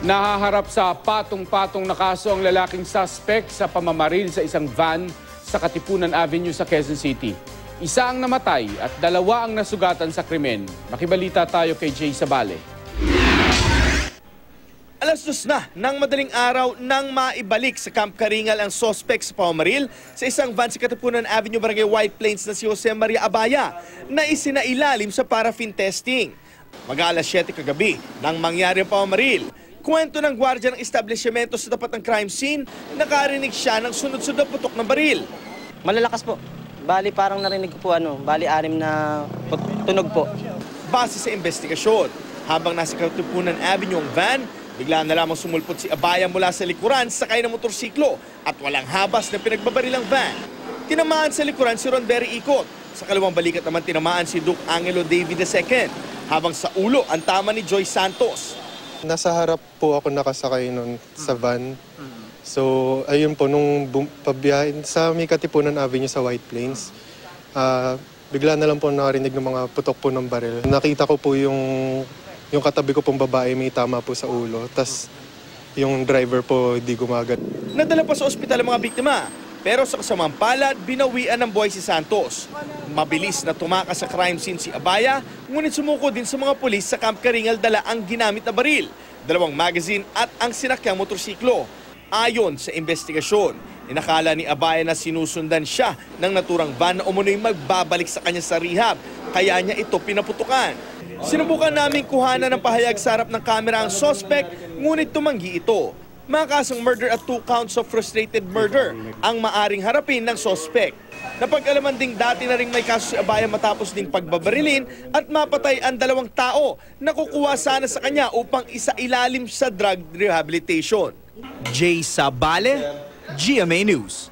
Nahaharap sa patong-patong na kaso ang lalaking suspect sa pamamaril sa isang van sa Katipunan Avenue sa Quezon City. Isa ang namatay at dalawa ang nasugatan sa krimen. Makibalita tayo kay Jay Sabale. Alas dos na ng madaling araw nang maibalik sa Camp Karingal ang suspect sa pamamaril sa isang van sa Katipunan Avenue, Barangay White Plains na si Jose Maria Abaya na isinailalim sa paraffin testing. Mag-aalas 7 kagabi nang mangyari ang pamamaril. Kwento ng gwardya ng establishmento sa tapat ng crime scene, nakarinig siya ng sunod-sunod na putok ng baril. Malalakas po. Bali parang narinig ko po ano, bali anim na tunog po. Base sa investigasyon, habang nasa Katipunan Avenue ang van, bigla na lamang sumulpot si Abaya mula sa likuran sakay ng motorsiklo at walang habas na pinagbabaril ang van. Tinamaan sa likuran si Ronberry Ikot. Sa kalawang balikat naman tinamaan si Duke Angelo David II. Habang sa ulo ang tama ni Joy Santos. Nasa harap po ako nakasakay nun sa van. So, ayun po, nung bum- pabiyahin sa may Katipunan Avenue sa White Plains, ah, bigla na lang po narinig ng mga putok po ng baril. Nakita ko po yung, yung katabi ko pong babae may tama po sa ulo. Tapos yung driver po di gumagat. Nadala pa sa ospital ang mga biktima. Pero sa kasamang palad, binawian ng buhay si Santos. Mabilis na tumakas sa crime scene si Abaya, ngunit sumuko din sa mga pulis sa Camp Karingal dala ang ginamit na baril, dalawang magazine at ang sinakyang motorsiklo. Ayon sa investigasyon, inakala ni Abaya na sinusundan siya ng naturang van na umunoy magbabalik sa kanya sa rehab, kaya niya ito pinaputukan. Sinubukan naming kuhanan ng pahayag sa harap ng kamera ang suspect, ngunit tumanggi ito. Mga kasong murder at two counts of frustrated murder ang maaring harapin ng suspect. Napag-alaman ding dati na rin may kaso si Abaya matapos ding pagbabarilin at mapatay ang dalawang tao na kukuha sana sa kanya upang isa ilalim sa drug rehabilitation. Jay Sabale, GMA News.